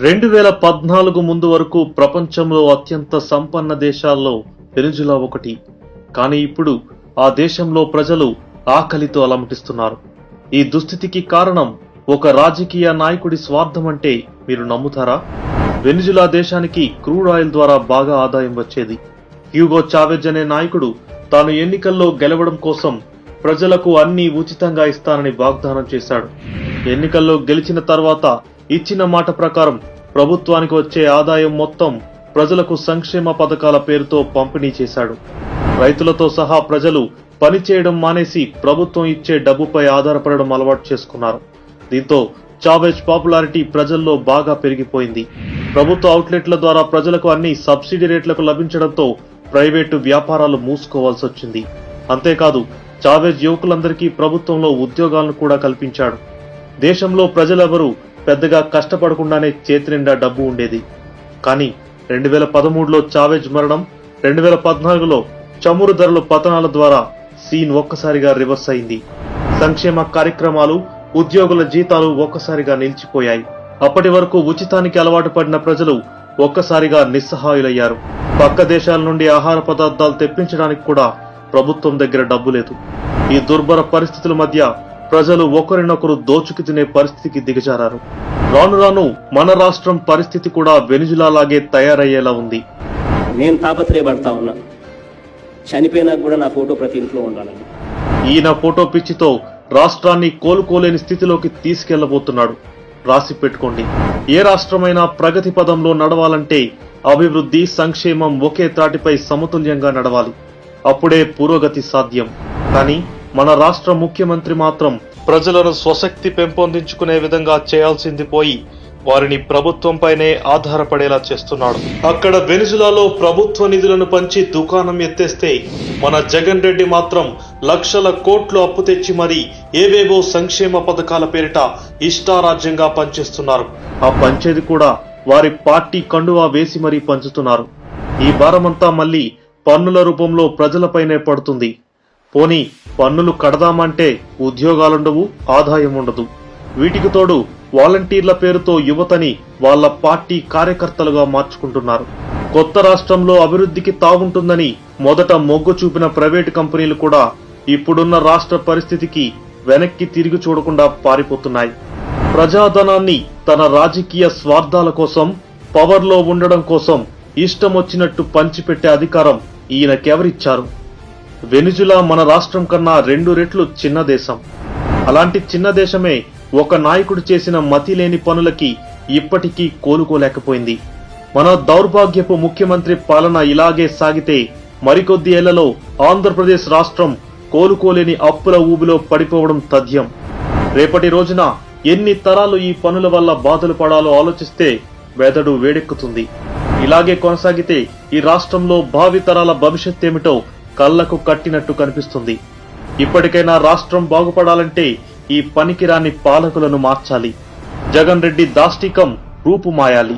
రెండు వేల పద్నాలుగు ముందు వరకు ప్రపంచంలో అత్యంత సంపన్న దేశాల్లో వెనుజులా ఒకటి. కానీ ఇప్పుడు ఆ దేశంలో ప్రజలు ఆకలితో అలమటిస్తున్నారు. ఈ దుస్థితికి కారణం ఒక రాజకీయ నాయకుడి స్వార్థం అంటే మీరు నమ్ముతారా? వెనుజులా దేశానికి క్రూడ్ ఆయిల్ ద్వారా బాగా ఆదాయం వచ్చేది. హ్యూగో చావెజ్ అనే నాయకుడు తాను ఎన్నికల్లో గెలవడం కోసం ప్రజలకు అన్ని ఉచితంగా ఇస్తానని వాగ్దానం చేశాడు. ఎన్నికల్లో గెలిచిన తర్వాత ఇచ్చిన మాట ప్రకారం ప్రభుత్వానికి వచ్చే ఆదాయం మొత్తం ప్రజలకు సంక్షేమ పథకాల పేరుతో పంపిణీ చేశాడు. రైతులతో సహా ప్రజలు పని చేయడం మానేసి ప్రభుత్వం ఇచ్చే డబ్బుపై ఆధారపడడం అలవాటు చేసుకున్నారు. దీంతో చావేజ్ పాపులారిటీ ప్రజల్లో బాగా పెరిగిపోయింది. ప్రభుత్వ అవుట్లెట్ల ద్వారా ప్రజలకు అన్ని సబ్సిడీ రేట్లకు లభించడంతో ప్రైవేటు వ్యాపారాలు మూసుకోవాల్సి వచ్చింది. అంతేకాదు చావేజ్ యువకులందరికీ ప్రభుత్వంలో ఉద్యోగాలను కూడా కల్పించాడు. దేశంలో ప్రజలెవరూ పెద్దగా కష్టపడకుండానే చేతి నిండా డబ్బు ఉండేది. కానీ రెండు వేల పదమూడులో చావేజ్ మరణం రెండు వేల పద్నాలుగులో చమురు ధరల పతనాల ద్వారా సీన్ ఒక్కసారిగా రివర్స్ అయింది. సంక్షేమ కార్యక్రమాలు ఉద్యోగుల జీతాలు ఒక్కసారిగా నిలిచిపోయాయి. అప్పటి వరకు ఉచితానికి అలవాటు పడిన ప్రజలు ఒక్కసారిగా నిస్సహాయులయ్యారు. పక్క దేశాల నుండి ఆహార పదార్థాలు తెప్పించడానికి కూడా ప్రభుత్వం దగ్గర డబ్బు లేదు. ఈ దుర్భర పరిస్థితుల మధ్య ప్రజలు ఒకరినొకరు దోచుకు తినే పరిస్థితికి దిగజారారు. రాను రాను మన రాష్ట్రం పరిస్థితి కూడా వెనుజులా లాగే తయారయ్యేలా ఉంది. నేను తాపత్రయపడతా ఉన్నా. చనిపోయినా కూడా నా ఫోటో ప్రతి ఇంట్లో ఉండాలని. ఈయన ఫోటో పిచ్చితో రాష్ట్రాన్ని కోలుకోలేని స్థితిలోకి తీసుకెళ్ళబోతున్నాడు. రాసి పెట్టుకోండి. ఏ రాష్ట్రమైనా ప్రగతి పదంలో నడవాలంటే అభివృద్ధి సంక్షేమం ఒకే త్రాటిపై సమతుల్యంగా నడవాలి. అప్పుడే పురోగతి సాధ్యం. కానీ మన రాష్ట్ర ముఖ్యమంత్రి మాత్రం ప్రజలను స్వశక్తి పెంపొందించుకునే విధంగా చేయాల్సింది పోయి వారిని ప్రభుత్వంపైనే ఆధారపడేలా చేస్తున్నాడు. అక్కడ వెనుజులాలో ప్రభుత్వ నిధులను పంచి దుకాణం ఎత్తేస్తే మన జగన్ రెడ్డి మాత్రం లక్షల కోట్లు అప్పు తెచ్చి మరీ ఏవేవో సంక్షేమ పథకాల పేరిట ఇష్టారాజ్యంగా పనిచేస్తున్నారు. ఆ పంచేది కూడా వారి పార్టీ కండువా వేసి మరీ పంచుతున్నారు. ఈ భారమంతా మళ్ళీ పన్నుల రూపంలో ప్రజలపైనే పడుతుంది. పోనీ పన్నులు కడదామంటే ఉద్యోగాలుండవు ఆదాయం ఉండదు వీటికి తోడు వాలంటీర్ల పేరుతో యువతని వాళ్ళ పార్టీ కార్యకర్తలుగా మార్చుకుంటున్నారు. కొత్త రాష్ట్రంలో అభివృద్ధికి తావుంటుందని మొదట మొగ్గు చూపిన ప్రైవేటు కంపెనీలు కూడా ఇప్పుడున్న రాష్ట్ర పరిస్థితికి వెనక్కి తిరిగి చూడకుండా పారిపోతున్నాయి. ప్రజాధనాన్ని తన రాజకీయ స్వార్థాల కోసం పవర్లో ఉండడం కోసం ఇష్టం వచ్చినట్టు పంచిపెట్టే అధికారం ఈయనకెవరిచ్చారు? వెనుజులా మన రాష్ట్రం కన్నా రెండు రెట్లు చిన్న దేశం. అలాంటి చిన్న దేశమే ఒక నాయకుడు చేసిన మతి లేని పనులకి ఇప్పటికీ కోలుకోలేకపోయింది. మన దౌర్భాగ్యపు ముఖ్యమంత్రి పాలన ఇలాగే సాగితే మరికొద్ది ఏళ్ళలో ఆంధ్రప్రదేశ్ రాష్ట్రం కోలుకోలేని అప్పుల ఊబిలో పడిపోవడం తథ్యం. రేపటి రోజున ఎన్ని తరాలు ఈ పనుల వల్ల బాధలు పడాలో ఆలోచిస్తే వెదడు వేడెక్కుతుంది. ఇలాగే కొనసాగితే ఈ రాష్ట్రంలో భావి తరాల భవిష్యత్ ఏమిటో కళ్ళకు కట్టినట్టు కనిపిస్తుంది. ఇప్పటికైనా రాష్ట్రం బాగుపడాలంటే ఈ పనికిరాని పాలకులను మార్చాలి. జగన్ రెడ్డి దాష్టికం రూపుమాయాలి.